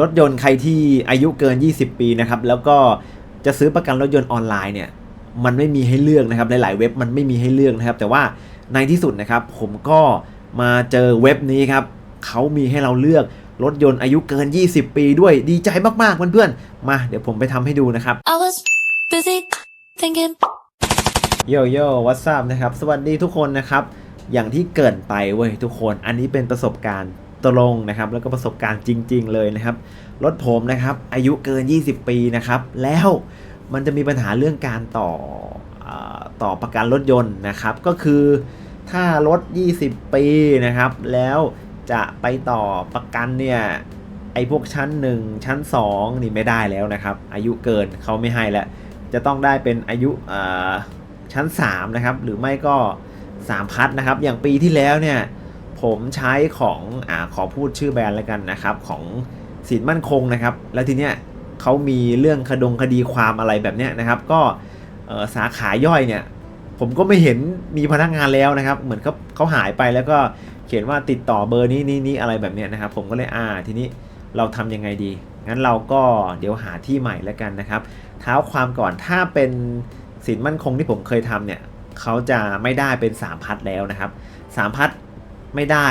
รถยนต์ใครที่อายุเกิน 20 ปีนะครับ แล้วก็จะซื้อประกันรถยนต์ออนไลน์เนี่ย มันไม่มีให้เลือกนะครับ หลายๆเว็บมันไม่มีให้เลือกนะครับ แต่ว่าในที่สุดนะครับ ผมก็มาเจอเว็บนี้ครับเขามีให้เราเลือกรถยนต์อายุเกิน 20 ปีด้วยดีใจมากๆเพื่อนๆ มาเดี๋ยวผมไปทำให้ดูนะครับ I was busy thinking. โยโย่วั s ั p นะครับ สวัสดีทุกคนนะครับ อย่างที่เกรินไปเว้ยทุกคน อันนี้เป็นประสบการณ์ ตรงนะครับ แล้วก็ประสบการณ์จริง ๆ เลยนะครับ รถผมนะครับ อายุเกิน 20 ปีนะครับ แล้วมันจะมีปัญหาเรื่องการต่ออต่อประกันรถยนต์นะครับ ก็คือถ้ารถ 20 ปีนะครับ แล้วจะไปต่อประกันเนี่ยไอ้พวกชั้น 1 ชั้น 2 นี่ไม่ได้แล้วนะครับ อายุเกินเขาไม่ให้แล้ว จะต้องได้เป็นอายุชั้น 3 นะครับ หรือไม่ก็ 3 พัดนะครับ อย่างปีที่แล้วเนี่ย ผมใช้ของอ่าขอพูดชื่อแบรนด์แล้วกันนะครับ ของสินมั่นคงนะครับ แล้วทีเนี้ยเขามีเรื่องคดงคดีความอะไรแบบเนี้ยนะครับ ก็สาขาย่อยเนี่ย ผมก็ไม่เห็นมีพนักงานแล้วนะครับ เหมือนเขาเขาหายไปแล้วก็เขียนว่าติดต่อเบอร์นี้นี้นี้อะไรแบบเนี้ยนะครับ ผมก็เลยอ่าทีนี้เราทำยังไงดี งั้นเราก็เดี๋ยวหาที่ใหม่แล้วกันนะครับ เท้าความก่อนถ้าเป็นสินมั่นคงที่ผมเคยทำเนี่ยเขาจะไม่ได้เป็น3พัดแล้วนะครับ3พัด ไม่ได้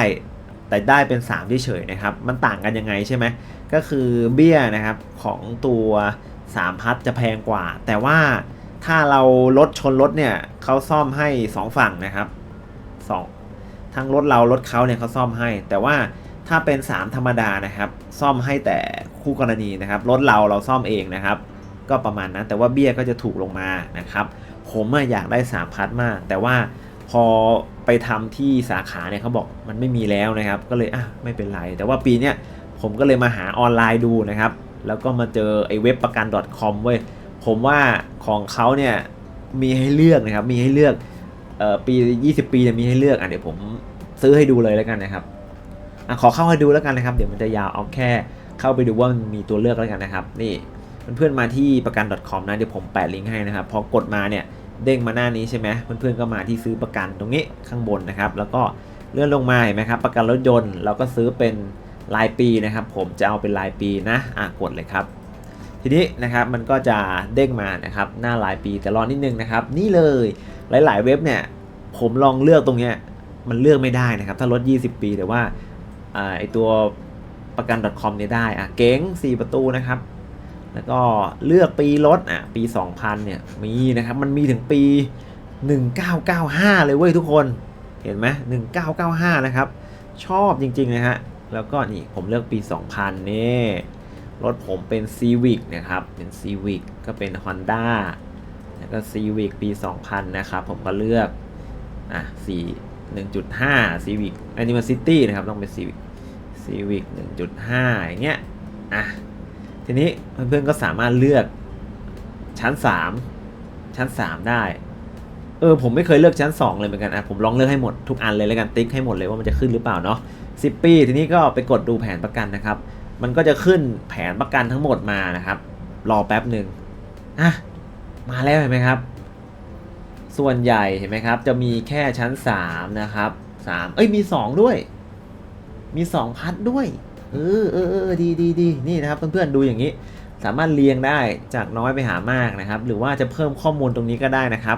แต่ได้เป็น3ที่เฉยนะครับ มันต่างกันยังไงใช่ไหมก็คือเบี้ยนะครับของตัว3พัดจะแพงกว่า แต่ว่าถ้าเรารถชนรถเนี่ยเขาซ่อมให้ 2 ฝั่งนะครับสองทั้งรถเรารถเขาเนี่ยเขาซ่อมให้ แต่ว่าถ้าเป็น 3 ธรรมดานะครับ ซ่อมให้แต่คู่กรณีนะครับรถเราเราซ่อมเองนะครับ ก็ประมาณนั้นแต่ว่าเบี้ยก็จะถูกลงมานะครับ ผมอะอยากได้3พัดมาก แต่ว่า พอไปทำที่สาขาเนี่ยเขาบอกมันไม่มีแล้วนะครับ ก็เลยอะไม่เป็นไร แต่ว่าปีเนี้ยผมก็เลยมาหาออนไลน์ดูนะครับ แล้วก็มาเจอไอ้เว็บประกัน .com เว้ยผมว่าของเขาเนี่ยมีให้เลือกนะครับ มีให้เลือกเอ่อปี 20 ปีเนี่ยมีให้เลือกอะเดี๋ยวผมซื้อให้ดูเลยแล้วกันนะครับอะขอเข้าให้ดูแล้วกันนะครับ เดี๋ยวมันจะยาวเอาแค่ เข้าไปดูว่ามันมีตัวเลือกแล้วกันนะครับ นี่เพื่อนๆมาที่ประกัน .com นะเดี๋ยวผมแปะลิงก์ให้นะครับพอกดมาเนี่ย เด้งมาหน้านี้ใช่ไหมเพื่อนๆก็มาที่ซื้อประกันตรงนี้ข้างบนนะครับ แล้วก็เลื่อนลงมาเห็นไหมครับ ประกันรถยนต์เราก็ซื้อเป็นรายปีนะครับ ผมจะเอาเป็นรายปีนะอะกดเลยครับ ทีนี้นะครับมันก็จะเด้งมานะครับหน้ารายปีแต่รอนิดนึงนะครับ นี่เลยหลาย ๆ เว็บเนี่ย ผมลองเลือกตรงเนี้ยมันเลือกไม่ได้นะครับ ถ้ารถ 20 ปีแต่ว่าไอตัวประกัน .com เนี่ยได้อะเก๋ง4 ประตูนะครับ แล้วก็เลือกปีรถอะปี 2000 เนี่ยมีนะครับมันมีถึงปี 1995 เลยเว้ยทุกคนเห็นไหม1995 นะครับ ชอบจริงๆนะฮะแล้วก็นี่ผมเลือกปี 2000 นี่รถผมเป็น Civic นะครับ เป็น Civic ก็เป็น Honda แล้วก็ Civic ปี 2000 นะครับ ผมก็เลือกอะ4 1.5 Civic อันนี้มัน City นะครับ ต้องเป็น Civic Civic 1.5 อย่างเงี้ยอะ ทีนี้เพื่อนๆก็สามารถเลือกชั้น 3 ชั้น 3 ได้ เออผมไม่เคยเลือกชั้น 2 เลยเหมือนกันอะผมลองเลือกให้หมดทุกอันเลยแล้วกันติ๊กให้หมดเลยว่ามันจะขึ้นหรือเปล่าเนาะ10ปี ทีนี้ก็ไปกดดูแผนประกันนะครับ มันก็จะขึ้นแผนประกันทั้งหมดมานะครับ รอแป๊บหนึ่งอะมาแล้วเห็นไหมครับ ส่วนใหญ่เห็นไหมครับ จะมีแค่ชั้น 3 นะครับ3เอ้ยมี 2 ด้วย มี 2 พัดด้วย เออเออเออดีดีดีนี่นะครับเพื่อนๆดูอย่างนี้ สามารถเรียงได้จากน้อยไปหามากนะครับ หรือว่าจะเพิ่มข้อมูลตรงนี้ก็ได้นะครับ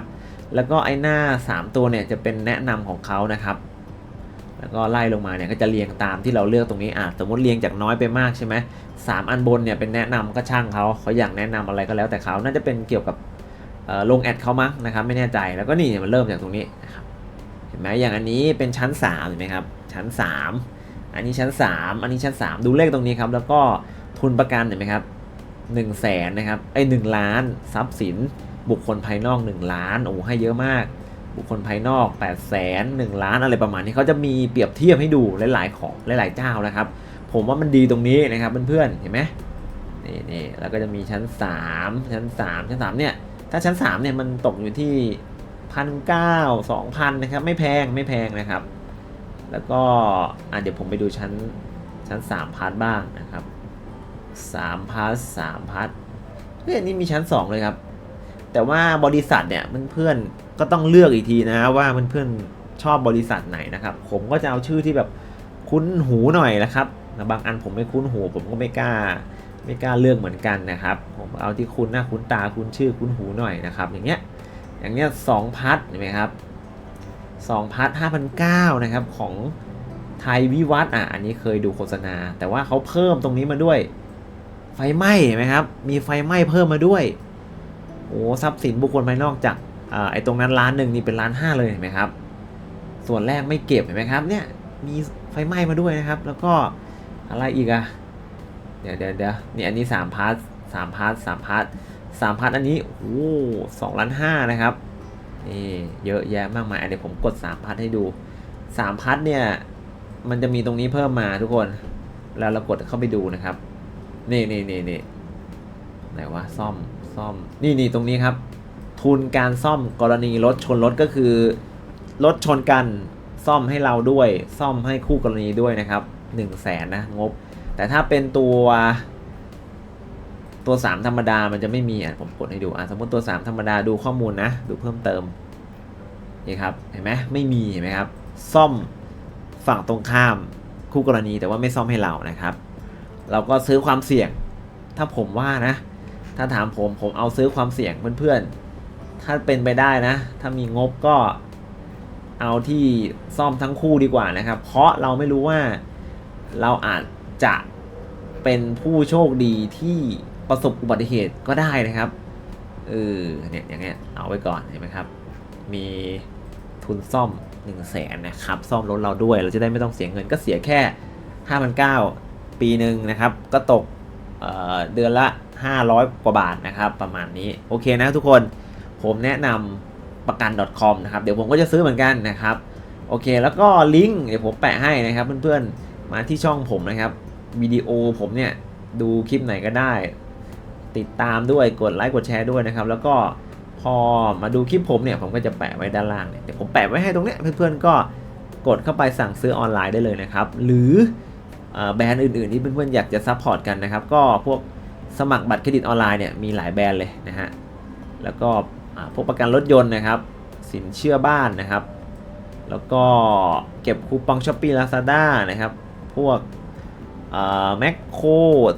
แล้วก็ไอ้หน้า 3 ตัวเนี่ยจะเป็นแนะนำของเขานะครับ แล้วก็ไล่ลงมาเนี่ยก็จะเรียงตามที่เราเลือกตรงนี้อะสมมติเรียงจากน้อยไปมากใช่ไหมสามอันบนเนี่ยเป็นแนะนำก็ช่างเขาเขาอยากแนะนำอะไรก็แล้วแต่เขาน่าจะเป็นเกี่ยวกับลงแอดเขามั้งนะครับไม่แน่ใจแล้วก็นี่มันเริ่มจากตรงนี้นะครับเห็นไหมอย่างอันนี้เป็นชั้น3เห็นไหมครับชั้น 3 อันนี้ชั้น 3 อันนี้ชั้น 3 ดูเลขตรงนี้ครับ แล้วก็ทุนประกันเห็นไหมครับ1 0 0 0 0แสนนะครับไอ้หล้านทรัพย์สิน บุคคลภายนอก 1 ล้านโอ้ให้เยอะมาก บุคคลภายนอก8 0 0แสน1ล้านอะไรประมาณนี้เขาจะมีเปรียบเทียบให้ดูหลายๆของหลายๆเจ้านะครับ ผมว่ามันดีตรงนี้นะครับเพื่อนๆเห็นไหมนี่นี่แล้วก็จะมีชั้น 3 ชั้น 3 ชั้น3เนี่ยถ้าชั้น3เนี่ยมันตกอยู่ที่พันเก้าสองพันนะครับไม่แพงไม่แพงนะครับ แล้วก็อะเดี๋ยวผมไปดูชั้นชั้น 3 พาร์ทบ้างนะครับ 3 พาร์ท3พาร์ทเฮ้ยอันนี้มีชั้น 2 เลยครับ แต่ว่าบริษัทเนี่ยเพื่อนๆก็ต้องเลือกอีกทีนะว่าเพื่อนๆชอบบริษัทไหนนะครับ ผมก็จะเอาชื่อที่แบบคุ้นหูหน่อยนะครับบางอันผมไม่คุ้นหู ผมก็ไม่กล้าไม่กล้าเลือกเหมือนกันนะครับ ผมเอาที่คุ้นหน้าคุ้นตาคุ้นชื่อคุ้นหูหน่อยนะครับ อย่างเงี้ยอย่างเงี้ยสองพัทเห็นไหมครับ สองพัทห้าพันเก้านะครับของไทยวิวัฒน์อะอันนี้เคยดูโฆษณา แต่ว่าเขาเพิ่มตรงนี้มาด้วย ไฟไหม้ไหมครับ มีไฟไหม้เพิ่มมาด้วยโอ้ทรัพย์สินบุคคลภายนอกจากอ่าไอ้ตรงนั้นล้านหนึ่งนี่เป็นล้านห้าเลยเห็นไหมครับ ส่วนแรกไม่เก็บเห็นไหมครับ เนี่ยมีไฟไหม้มาด้วยนะครับ แล้วก็อะไรอีกอะเดี๋ยวเดี๋ยวเดี๋ยวนี่อันนี้สามพาร์ทสามพาร์ทสามพาร์ทสามพาร์ทอันนี้โอ้สองล้านห้านะครับ นี่เยอะแยะมากมายเดี๋ยวผมกดสามพาร์ทให้ดูสามพาร์ทเนี่ย มันจะมีตรงนี้เพิ่มมาทุกคน แล้วเรากดเข้าไปดูนะครับ นี่นี่นี่นี่ไหนวะซ่อมซ่อม นี่นี่ตรงนี้ครับ ทุนการซ่อมกรณีรถชนรถก็คือรถชนกันซ่อมให้เราด้วย ซ่อมให้คู่กรณีด้วยนะครับ1นึ่งแสนนะงบ แต่ถ้าเป็นตัว ตัว 3 ธรรมดามันจะไม่มีอะผมกดให้ดูอะสมมติตัว 3 ธรรมดาดูข้อมูลนะ ดูเพิ่มเติมนี่ครับเห็นไหมไม่มีเห็นไหมครับ ซ่อมฝั่งตรงข้ามคู่กรณีแต่ว่าไม่ซ่อมให้เรานะครับ เราก็ซื้อความเสี่ยง ถ้าผมว่านะ ถ้าถามผมผมเอาซื้อความเสี่ยงเพื่อนๆถ้าเป็นไปได้นะ ถ้ามีงบก็เอาที่ซ่อมทั้งคู่ดีกว่านะครับ เพราะเราไม่รู้ว่าเราอาจจะเป็นผู้โชคดีที่ ประสบอุบัติเหตุก็ได้นะครับเออเนี่ยอย่างเงี้ยเอาไว้ก่อนเห็นไหมครับ มีทุนซ่อม1นึ่งแสนนะครับ ซ่อมรถเราด้วยเราจะได้ไม่ต้องเสียเงินก็เสียแค่5 9 0 0ปีหนึ่งนะครับ ก็ตกเเดือนละ 500 กว่าบาทนะครับ ประมาณนี้โอเคนะทุกคนผมแนะนำประกัน .com นะครับ เดี๋ยวผมก็จะซื้อเหมือนกันนะครับ โอเค แล้วก็ลิงก์เดี๋ยวผมแปะให้นะครับ เพื่อนๆมาที่ช่องผมนะครับวิดีโอผมเนี่ยดูคลิปไหนก็ได้ ติดตามด้วยกดไลค์กดแชร์ด้วยนะครับ แล้วก็พอมาดูคลิปผมเนี่ยผมก็จะแปะไว้ด้านล่างเนี่ยเดี๋ยวผมแปะไว้ให้ตรงเนี้ยเพื่อนๆก็กดเข้าไปสั่งซื้อออนไลน์ได้เลยนะครับ หรือแบรนด์อื่นๆที่เพื่อนๆอยากจะซัพพอร์ตกันนะครับ ก็พวกสมัครบัตรเครดิตออนไลน์เนี่ยมีหลายแบรนด์เลยนะฮะแล้วก็พวกประกันรถยนต์นะครับ สินเชื่อบ้านนะครับ แล้วก็เก็บคูปองช้อปปี้ลาซาด้านะครับ พวกแมคโคร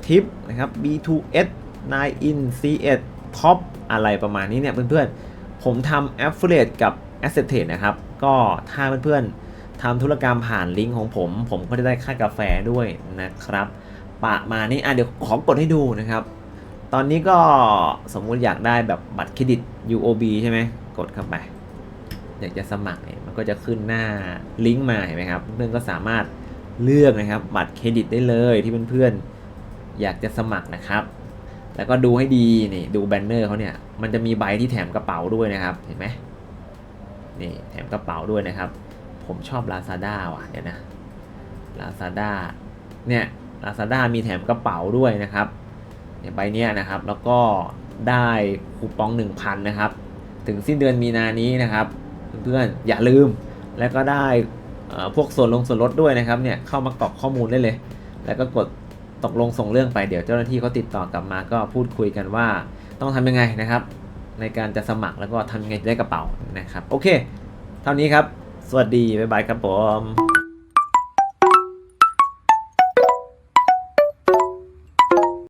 ทิปนะครับ B2S 9 in C1 Top อะไรประมาณนี้เนี่ยเพื่อนๆ ผมทำ Affiliate กับ Asset Trade นะครับ ก็ถ้าเพื่อนๆทำธุรกรรมผ่านลิงก์ของผม ผมก็จะได้ค่ากาแฟด้วยนะครับ ประมาณนี้อะเดี๋ยวขอกดให้ดูนะครับ ตอนนี้ก็สมมุติอยากได้แบบบัตรเครดิต UOB ใช่ไหมกดเข้าไป อยากจะสมัครเนี่ยมันก็จะขึ้นหน้าลิงก์มาเห็นไหมครับ เพื่อนก็สามารถเลือกนะครับบัตรเครดิตได้เลยที่เพื่อนๆอยากจะสมัครนะครับ แล้วก็ดูให้ดีนี่ดูแบนเนอร์เขาเนี่ยมันจะมีใบที่แถมกระเป๋าด้วยนะครับเห็นไหมนี่แถมกระเป๋าด้วยนะครับ ผมชอบ Lazada ว่ะเดี๋ยวนะ Lazada เนี่ย Lazada มีแถมกระเป๋าด้วยนะครับเนี่ยใบเนี้ยนะครับแล้วก็ได้คูปอง 1,000 นะครับ ถึงสิ้นเดือนมีนานี้นะครับ เพื่อนๆอย่าลืมแล้วก็ได้พวกส่วนลงส่วนลดด้วยนะครับเนี่ยเข้ามากรอกข้อมูลได้เลย แล้วก็กด ตกลงส่งเรื่องไปเดี๋ยวเจ้าหน้าที่เขาติดต่อกลับมาก็พูดคุยกันว่า ต้องทำยังไงนะครับ ในการจะสมัครแล้วก็ทำยังไงจะได้กระเป๋านะครับ โอเค เท่านี้ครับ สวัสดี บ๊ายบายครับผม